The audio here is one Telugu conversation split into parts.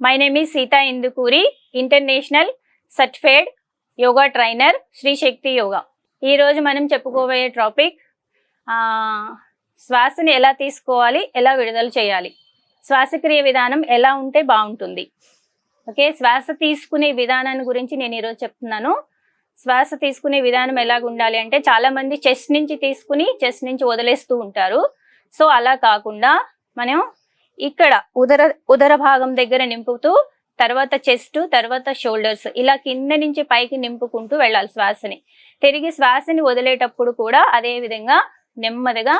My name is Sita Indukuri international certified yoga trainer Sri Shakti yoga ఈరోజు మనం చెప్పుకోబోయే టాపిక్ శ్వాసని ఎలా తీసుకోవాలి ఎలా విడుదల చేయాలి. శ్వాసక్రియ విధానం ఎలా ఉంటే బాగుంటుంది. ఓకే శ్వాస తీసుకునే విధానాన్ని గురించి నేను ఈరోజు చెప్తున్నాను. శ్వాస తీసుకునే విధానం ఎలాగ ఉండాలి అంటే చాలామంది చెస్ట్ నుంచి తీసుకుని చెస్ట్ నుంచి వదిలేస్తూ ఉంటారు. సో అలా కాకుండా మనం ఇక్కడ ఉదర ఉదర భాగం దగ్గర నింపుతూ తర్వాత చెస్ట్ తర్వాత షోల్డర్స్ ఇలా కింద నుంచి పైకి నింపుకుంటూ వెళ్ళాలి శ్వాసని. తిరిగి శ్వాసని వదిలేటప్పుడు కూడా అదే విధంగా నెమ్మదిగా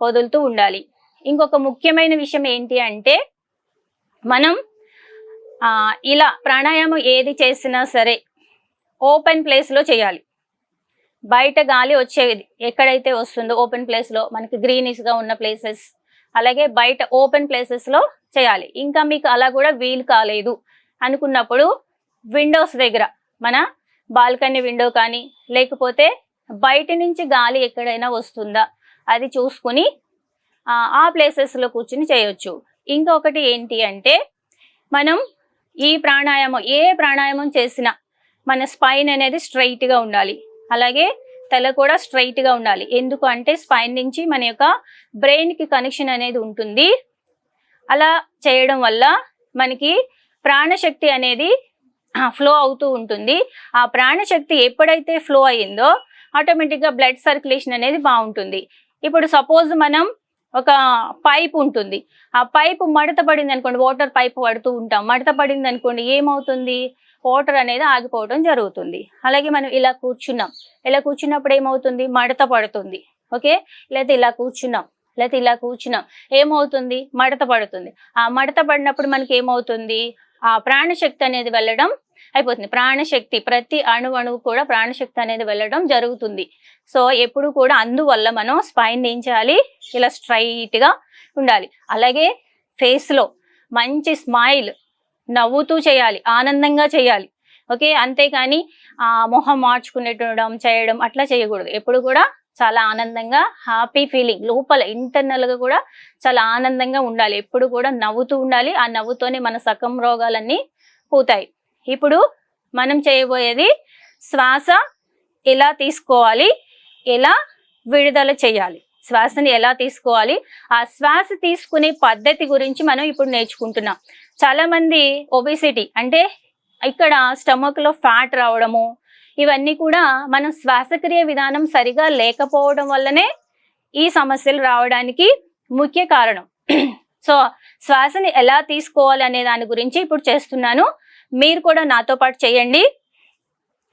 వదులుతూ ఉండాలి. ఇంకొక ముఖ్యమైన విషయం ఏంటి అంటే మనం ఇలా ప్రాణాయామం ఏది చేసినా సరే ఓపెన్ ప్లేస్లో చేయాలి. బయట గాలి వచ్చేది ఎక్కడైతే వస్తుందో ఓపెన్ ప్లేస్లో మనకి గ్రీనిష్గా ఉన్న ప్లేసెస్ అలాగే బయట ఓపెన్ ప్లేసెస్లో చేయాలి. ఇంకా మీకు అలా కూడా వీలు కాలేదు అనుకున్నప్పుడు విండోస్ దగ్గర మన బాల్కనీ విండో కానీ లేకపోతే బయట నుంచి గాలి ఎక్కడైనా వస్తుందా అది చూసుకుని ఆ, ప్లేసెస్లో కూర్చుని చేయొచ్చు. ఇంకొకటి ఏంటి అంటే మనం ఈ ప్రాణాయామం ఏ ప్రాణాయామం చేసినా మన స్పైన్ అనేది స్ట్రైట్గా ఉండాలి. అలాగే తల కూడా స్ట్రైట్గా ఉండాలి. ఎందుకు అంటే స్పైన్ నుంచి మన యొక్క బ్రెయిన్కి కనెక్షన్ అనేది ఉంటుంది. అలా చేయడం వల్ల మనకి ప్రాణశక్తి అనేది ఫ్లో అవుతూ ఉంటుంది. ఆ ప్రాణశక్తి ఎప్పుడైతే ఫ్లో అయిందో ఆటోమేటిక్గా బ్లడ్ సర్క్యులేషన్ అనేది బాగుంటుంది. ఇప్పుడు సపోజ్ మనం ఒక పైప్ ఉంటుంది. ఆ పైప్ మడత పడింది అనుకోండి వాటర్ పైప్ పడుతూ ఉంటాం. మడత పడింది అనుకోండి ఏమవుతుంది? వాటర్ అనేది ఆగిపోవడం జరుగుతుంది. అలాగే మనం ఇలా కూర్చున్నాం. ఇలా కూర్చున్నప్పుడు ఏమవుతుంది? మడత పడుతుంది. ఓకే? లేకపోతే ఇలా కూర్చున్నాం. లేకపోతే ఇలా కూర్చున్నాం. ఏమవుతుంది? మడత పడుతుంది. ఆ మడత పడినప్పుడు మనకి ఏమవుతుంది? ఆ ప్రాణశక్తి అనేది వెళ్ళడం అయిపోతుంది. ప్రాణశక్తి ప్రతి అణు అణువు కూడా ప్రాణశక్తి అనేది వెళ్ళడం జరుగుతుంది. సో ఎప్పుడు కూడా అందువల్ల మనం స్పైన్ ఏం చేయాలి? ఇలా స్ట్రైట్గా ఉండాలి. అలాగే ఫేస్లో మంచి స్మైల్ నవ్వుతూ చేయాలి ఆనందంగా చేయాలి. ఓకే? అంతేకాని ఆ మొహం మార్చుకునేటడం చేయడం అట్లా చేయకూడదు. ఎప్పుడు కూడా చాలా ఆనందంగా హ్యాపీ ఫీలింగ్ లోపల ఇంటర్నల్గా గా కూడా చాలా ఆనందంగా ఉండాలి. ఎప్పుడు కూడా నవ్వుతూ ఉండాలి. ఆ నవ్వుతోనే మన సకం రోగాలన్నీ పోతాయి. ఇప్పుడు మనం చేయబోయేది శ్వాస ఎలా తీసుకోవాలి? ఎలా విడుదల చేయాలి? శ్వాసని ఎలా తీసుకోవాలి? ఆ శ్వాస తీసుకునే పద్ధతి గురించి మనం ఇప్పుడు నేర్చుకుంటున్నాం. చాలా మంది ఒబిసిటీ అంటే ఇక్కడ స్టమక్లో ఫ్యాట్ రావడము ఇవన్నీ కూడా మనం శ్వాసక్రియ విధానం సరిగా లేకపోవడం వల్లనే ఈ సమస్యలు రావడానికి ముఖ్య కారణం. సో శ్వాసని ఎలా తీసుకోవాలి అనే దాని గురించి ఇప్పుడు చేస్తున్నాను. మీరు కూడా నాతో పాటు చేయండి.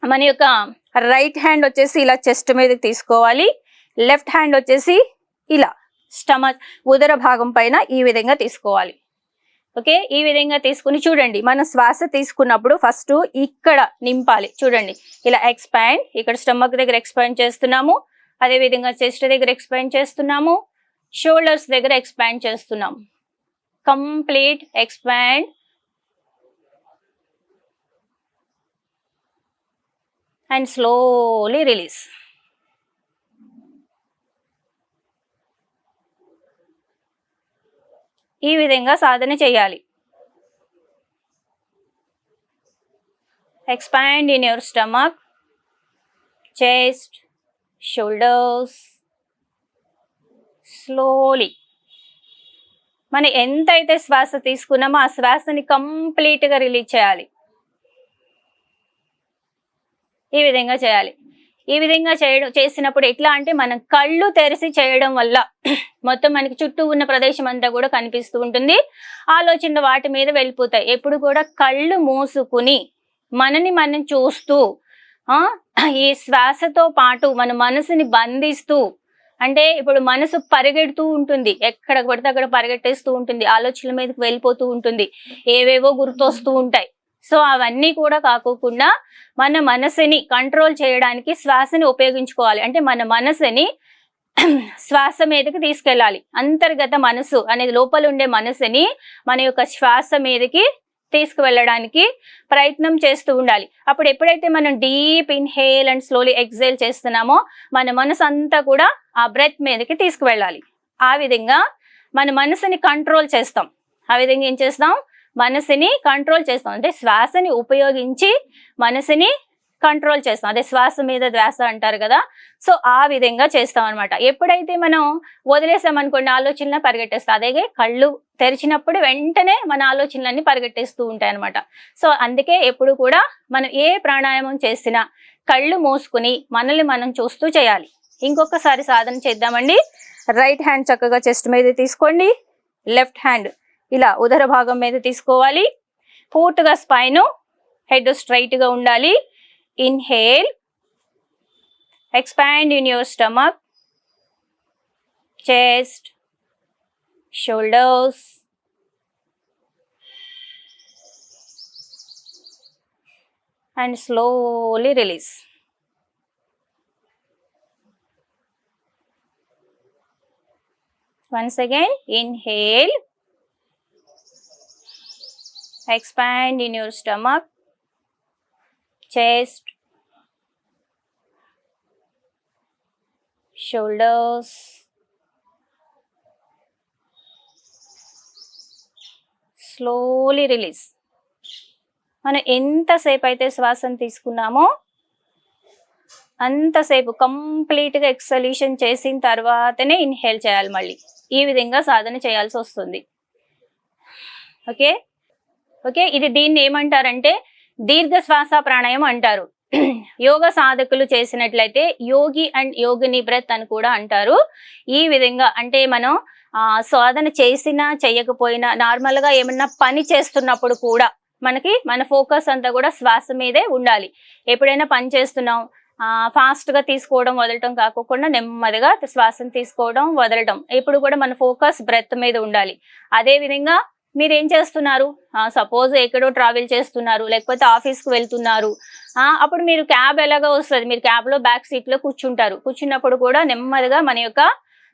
మన యొక్క రైట్ హ్యాండ్ వచ్చేసి ఇలా చెస్ట్ మీదకి తీసుకోవాలి. లెఫ్ట్ హ్యాండ్ వచ్చేసి ఇలా స్టమక్ ఉదర భాగం పైన ఈ విధంగా తీసుకోవాలి. ఓకే ఈ విధంగా తీసుకుని చూడండి. మనం శ్వాస తీసుకున్నప్పుడు ఫస్ట్ ఇక్కడ నింపాలి. చూడండి. ఇలా ఎక్స్పాండ్ ఇక్కడ స్టమక్ దగ్గర ఎక్స్పాండ్ చేస్తున్నాము. అదే విధంగా చెస్ట్ దగ్గర ఎక్స్పాండ్ చేస్తున్నాము. షోల్డర్స్ దగ్గర ఎక్స్పాండ్ చేస్తున్నాం. Complete expand. And slowly release. ఈ విధంగా సాధన చేయాలి. Expand in your stomach chest shoulders slowly మనం ఎంతైతే శ్వాస తీసుకున్నామో ఆ శ్వాసని కంప్లీట్గా రిలీజ్ చేయాలి. ఈ విధంగా చేయాలి. ఈ విధంగా చేయడం చేసినప్పుడు ఎట్లా అంటే మనం కళ్ళు తెరిచి చేయడం వల్ల మొత్తం మనకి చుట్టూ ఉన్న ప్రదేశం అంతా కూడా కనిపిస్తూ ఉంటుంది. ఆలోచనలు వాటి మీద వెళ్ళిపోతాయి. ఎప్పుడు కూడా కళ్ళు మూసుకుని మనని మనం చూస్తూ ఈ శ్వాసతో పాటు మన మనసుని బంధిస్తూ అంటే ఇప్పుడు మనసు పరిగెడుతూ ఉంటుంది. ఎక్కడ పడితే అక్కడ పరిగెట్టేస్తూ ఉంటుంది. ఆలోచనల మీదకి వెళ్ళిపోతూ ఉంటుంది. ఏవేవో గుర్తొస్తూ ఉంటాయి. సో అవన్నీ కూడా కాకోకుండా మన మనసుని కంట్రోల్ చేయడానికి శ్వాసని ఉపయోగించుకోవాలి. అంటే మన మనసుని శ్వాస మీదకి తీసుకెళ్ళాలి. అంతర్గత మనసు అనేది లోపల ఉండే మనసుని మన యొక్క శ్వాస మీదకి తీసుకువెళ్ళడానికి ప్రయత్నం చేస్తూ ఉండాలి. అప్పుడు ఎప్పుడైతే మనం deep inhale and slowly exhale చేస్తున్నామో మన మనసు అంతా కూడా ఆ బ్రెత్ మీదకి తీసుకువెళ్ళాలి. ఆ విధంగా మన మనసుని కంట్రోల్ చేస్తాం. ఆ విధంగా ఏం చేస్తాం? మనసుని కంట్రోల్ చేస్తాం. అంటే శ్వాసని ఉపయోగించి మనసుని కంట్రోల్ చేస్తాం. అదే శ్వాస మీద ధ్యాస అంటారు కదా సో ఆ విధంగా చేస్తాం అనమాట ఎప్పుడైతే మనం వదిలేసామనుకోండి ఆలోచనలు పరిగెట్టేస్తాం. అదే కళ్ళు తెరిచినప్పుడు వెంటనే మన ఆలోచనలన్నీ పరిగెట్టేస్తూ ఉంటాయి అనమాట సో అందుకే ఎప్పుడు కూడా మనం ఏ ప్రాణాయామం చేసినా కళ్ళు మూసుకుని మనల్ని మనం చూస్తూ చేయాలి. ఇంకొకసారి సాధన చేద్దామండి. రైట్ హ్యాండ్ చక్కగా చెస్ట్ మీద తీసుకోండి. లెఫ్ట్ హ్యాండ్ ఇలా ఉదర భాగం మీద తీసుకోవాలి. పూర్తిగా స్పైన్ హెడ్ స్ట్రైట్గా ఉండాలి. Inhale expand in your stomach chest shoulders and slowly release Once again, inhale. Expand in your stomach, chest, shoulders, slowly release మనం ఎంతసేపు అయితే శ్వాసను తీసుకున్నామో అంతసేపు కంప్లీట్గా ఎక్సల్యూషన్ చేసిన తర్వాతనే ఇన్హేల్ చేయాలి మళ్ళీ. ఈ విధంగా సాధన చేయాల్సి వస్తుంది. ఓకే? ఓకే? ఇది దీన్ని ఏమంటారంటే దీర్ఘ శ్వాస ప్రాణాయం అంటారు. యోగ సాధకులు చేసినట్లయితే యోగి అండ్ యోగిని బ్రెత్ అని కూడా అంటారు. ఈ విధంగా అంటే మనం ఆ, సాధన చేసినా చేయకపోయినా నార్మల్గా ఏమన్నా పని చేస్తున్నప్పుడు కూడా మనకి మన ఫోకస్ అంతా కూడా శ్వాస మీదే ఉండాలి. ఎప్పుడైనా పని చేస్తున్నాం ఫాస్ట్గా తీసుకోవడం వదలటం కాకుండా నెమ్మదిగా శ్వాసను తీసుకోవడం వదలటం. ఇప్పుడు కూడా మన ఫోకస్ బ్రెత్ మీద ఉండాలి. అదే విధంగా మీరు ఏం చేస్తున్నారు సపోజ్ ఎక్కడో ట్రావెల్ చేస్తున్నారు లేకపోతే ఆఫీస్కి వెళ్తున్నారు. అప్పుడు మీరు క్యాబ్ ఎలాగా వస్తుంది? మీరు క్యాబ్లో బ్యాక్ సీట్లో కూర్చుంటారు. కూర్చున్నప్పుడు కూడా నెమ్మదిగా మన యొక్క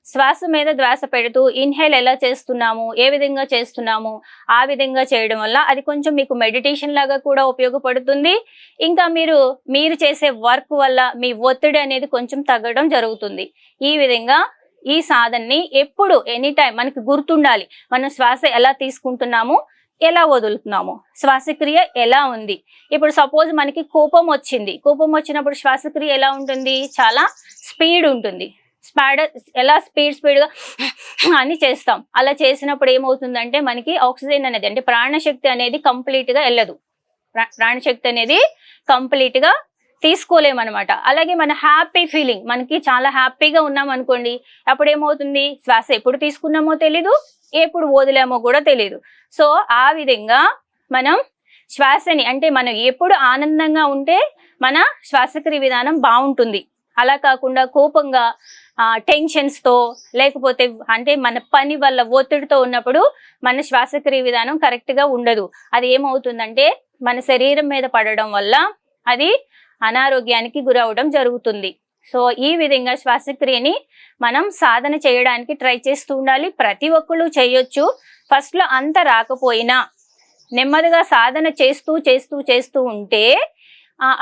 శ్వాస మీద ధ్వాస పెడుతూ ఇన్హేల్ ఎలా చేస్తున్నాము? ఏ విధంగా చేస్తున్నాము? ఆ విధంగా చేయడం వల్ల అది కొంచెం మీకు మెడిటేషన్ లాగా కూడా ఉపయోగపడుతుంది. ఇంకా మీరు మీరు చేసే వర్క్ వల్ల మీ ఒత్తిడి అనేది కొంచెం తగ్గడం జరుగుతుంది. ఈ విధంగా ఈ సాధనని ఎప్పుడు ఎనీ టైం మనకి గుర్తుండాలి. మనం శ్వాస ఎలా తీసుకుంటున్నాము? ఎలా వదులుతున్నాము? శ్వాసక్రియ ఎలా ఉంది? ఇప్పుడు సపోజ్ మనకి కోపం వచ్చింది. కోపం వచ్చినప్పుడు శ్వాసక్రియ ఎలా ఉంటుంది? చాలా స్పీడ్ ఉంటుంది. స్పాడ ఎలా స్పీడ్ స్పీడ్గా అని చేస్తాం. అలా చేసినప్పుడు ఏమవుతుందంటే మనకి ఆక్సిజన్ అనేది అంటే ప్రాణశక్తి అనేది కంప్లీట్గా వెళ్ళదు. ప్రా- ప్రాణశక్తి అనేది కంప్లీట్గా తీసుకోలేమన్నమాట. అలాగే మన హ్యాపీ ఫీలింగ్ మనకి చాలా హ్యాపీగా ఉన్నాం అనుకోండి అప్పుడు ఏమవుతుంది శ్వాస ఎప్పుడు తీసుకున్నామో తెలీదు ఎప్పుడు వదిలామో కూడా తెలీదు. సో ఆ విధంగా మనం శ్వాసని అంటే మనం ఎప్పుడు ఆనందంగా ఉంటే మన శ్వాసక్రియ విధానం బాగుంటుంది. అలా కాకుండా కోపంగా టెన్షన్స్తో టెన్షన్స్తో లేకపోతే అంటే మన పని వల్ల ఒత్తిడితో ఉన్నప్పుడు మన శ్వాసక్రియ విధానం కరెక్ట్గా ఉండదు. అది ఏమవుతుందంటే మన శరీరం మీద పడడం వల్ల అది అనారోగ్యానికి గురవడం జరుగుతుంది. సో ఈ విధంగా శ్వాసక్రియని మనం సాధన చేయడానికి ట్రై చేస్తూ ఉండాలి. ప్రతి ఒక్కళ్ళు చేయొచ్చు. ఫస్ట్లో అంత రాకపోయినా నెమ్మదిగా సాధన చేస్తూ చేస్తూ చేస్తూ ఉంటే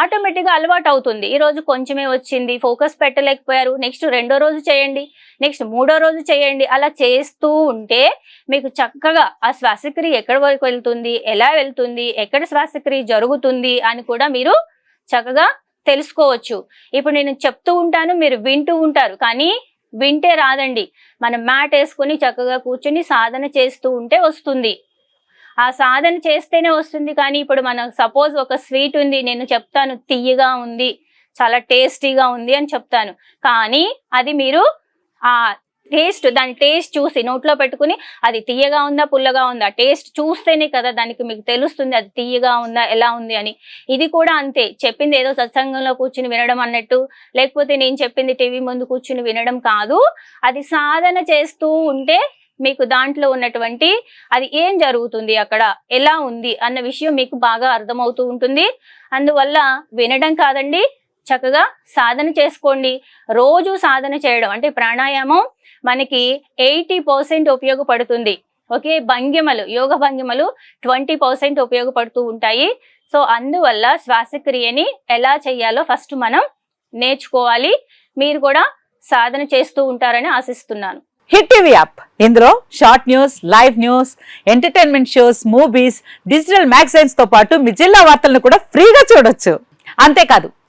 ఆటోమేటిక్గా అలవాటు అవుతుంది ఈరోజు కొంచెమే వచ్చింది ఫోకస్ పెట్టలేకపోయారు. నెక్స్ట్ రెండో రోజు చేయండి నెక్స్ట్ మూడో రోజు చేయండి. అలా చేస్తూ ఉంటే మీకు చక్కగా ఆ శ్వాసక్రియ ఎక్కడి వరకు వెళ్తుంది ఎలా వెళ్తుంది ఎక్కడ శ్వాసక్రియ జరుగుతుంది అని కూడా మీరు చక్కగా తెలుసుకోవచ్చు. ఇప్పుడు నేను చెప్తూ ఉంటాను మీరు వింటూ ఉంటారు. కానీ వింటే రాదండి. మనం మ్యాట్ వేసుకుని చక్కగా కూర్చుని సాధన చేస్తూ ఉంటే వస్తుంది. ఆ సాధన చేస్తేనే వస్తుంది. కానీ ఇప్పుడు మనం సపోజ్ ఒక స్వీట్ ఉంది నేను చెప్తాను తీయగా ఉంది చాలా టేస్టీగా ఉంది అని చెప్తాను. కానీ అది మీరు ఆ టేస్ట్ దాని టేస్ట్ చూసి నోట్లో పెట్టుకుని అది తీయగా ఉందా పుల్లగా ఉందా? టేస్ట్ చూస్తేనే కదా దానికి మీకు తెలుస్తుంది అది తీయగా ఉందా ఎలా ఉంది అని. ఇది కూడా అంతే. చెప్పింది ఏదో సత్సంగంలో కూర్చుని వినడం అన్నట్టు లేకపోతే నేను చెప్పింది టీవీ ముందు కూర్చుని వినడం కాదు. అది సాధన చేస్తూ ఉంటే మీకు దాంట్లో ఉన్నటువంటి అది ఏం జరుగుతుంది అక్కడ ఎలా ఉంది అన్న విషయం మీకు బాగా అర్థమవుతూ ఉంటుంది. అందువల్ల వినడం కాదండి చక్కగా సాధన చేసుకోండి. రోజు సాధన చేయడం అంటే ప్రాణాయామం మనకి ఎయిటీ పర్సెంట్ ఉపయోగపడుతుంది. ఓకే? భంగిమలు యోగ భంగిమలు ట్వంటీ పర్సెంట్ ఉపయోగపడుతూ ఉంటాయి. సో అందువల్ల శ్వాసక్రియని ఎలా చేయాలో ఫస్ట్ మనం నేర్చుకోవాలి. మీరు కూడా సాధన చేస్తూ ఉంటారని ఆశిస్తున్నాను. Hit TV app. ఇందులో short news live news entertainment shows movies digital మ్యాగజైన్స్తో పాటు మీ జిల్లా వార్తలను కూడా ఫ్రీగా చూడొచ్చు. అంతేకాదు